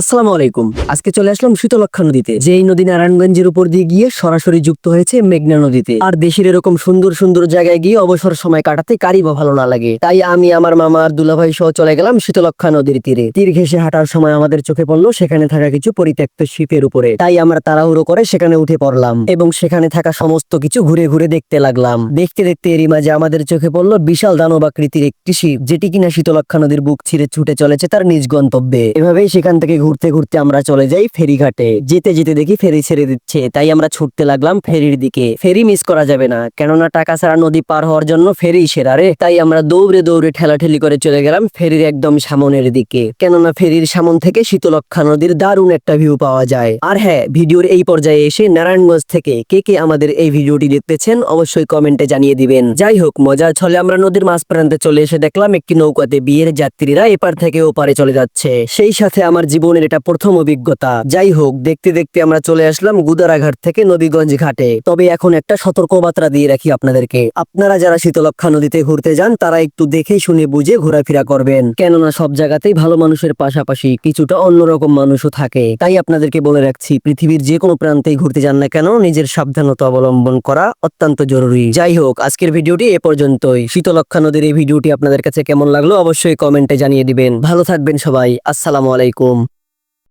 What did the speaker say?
আসসালামু আলাইকুম। আজকে চলে আসলাম শীতলক্ষা নদীতে যে এই নদী নারায়ণগঞ্জের উপর দিয়ে গিয়ে সরাসরি যুক্ত হয়েছে মেঘনা নদীতে। আর দেশের এরকম সুন্দর সুন্দর জায়গায় গিয়ে অবসর সময় কাটাতে কারই বা ভালো না লাগে। তাই আমি, আমার মামা আর দুলাভাই সহ চলে গেলাম শীতলক্ষা নদীর তীরে। তীর ঘেসে হাঁটার সময় আমাদের চোখে পড়ল সেখানে থাকা কিছু পরিত্যক্ত শিপের উপরে। তাই আমরা তাড়াহুড়ো করে সেখানে উঠে পড়লাম এবং সেখানে থাকা সমস্ত কিছু ঘুরে ঘুরে দেখতে লাগলাম। দেখতে দেখতে এরই মাঝে আমাদের চোখে পড়ল বিশাল দানবাকৃতির একটি শিপ, যেটি কিনা শীতলক্ষা নদীর বুক ছিঁড়ে ছুটে চলেছে তার নিজ গন্তব্যে। এভাবেই সেখান থেকে ঘুরতে ঘুরতে আমরা চলে যাই ফেরিঘাটে। যেতে যেতে দেখি ফেরি ছেড়ে দিচ্ছে, তাই আমরা ছুটতে লাগলাম ফেরির দিকে। ফেরি মিস করা যাবে না, কেননা টাকা ছাড়া নদী পার হওয়ার জন্য ফেরি সেরা রে। তাই আমরা দৌড়ে দৌড়ে ঠেলাঠেলি করে চলে গেলাম ফেরির একদম সামনের দিকে। কেননা ফেরির সামন থেকে শীতলক্ষা নদীর দারুণ একটা ভিউ পাওয়া যায়। আর হ্যাঁ ভিডিওর এই পর্যায়ে এসে নারায়ণগঞ্জ থেকে কে কে আমাদের এই ভিডিওটি দেখতেছেন অবশ্যই কমেন্টে জানিয়ে দিবেন। যাই হোক, মজার ছলে আমরা নদীর মাঝ প্রান্তে চলে এসে দেখলাম একটি নৌকাতে বিয়ের যাত্রীরা এপার থেকে ওপারে চলে যাচ্ছে। সেই সাথে আমার জীবনের এটা প্রথম অভিজ্ঞতা। যাই হোক, দেখতে দেখতে আমরা চলে আসলাম গুদারাঘাট থেকে নবীগঞ্জ ঘাটে। তবে এখন একটা সতর্কবার্তা দিয়ে রাখি আপনাদেরকে। আপনারা যারা শীতলক্ষা নদীতে ঘুরতে যান, তারা একটু দেখে শুনে বুঝে ঘোরাফেরা করবেন। কেননা সব জায়গাতেই ভালো মানুষের পাশাপাশি কিছুটা অন্যরকম মানুষও থাকে। তাই আপনাদেরকে বলে রাখছি, পৃথিবীর যে কোনো প্রান্তেই ঘুরতে যান না কেন, নিজের সাবধানতা অবলম্বন করা অত্যন্ত জরুরি। যাই হোক, আজকের ভিডিওটি এ পর্যন্তই। শীতলক্ষা নদীর এই ভিডিওটি আপনাদের কাছে কেমন লাগল, অবশ্যই কমেন্টে জানিয়ে দিবেন। ভালো থাকবেন সবাই। আসসালামু আলাইকুম।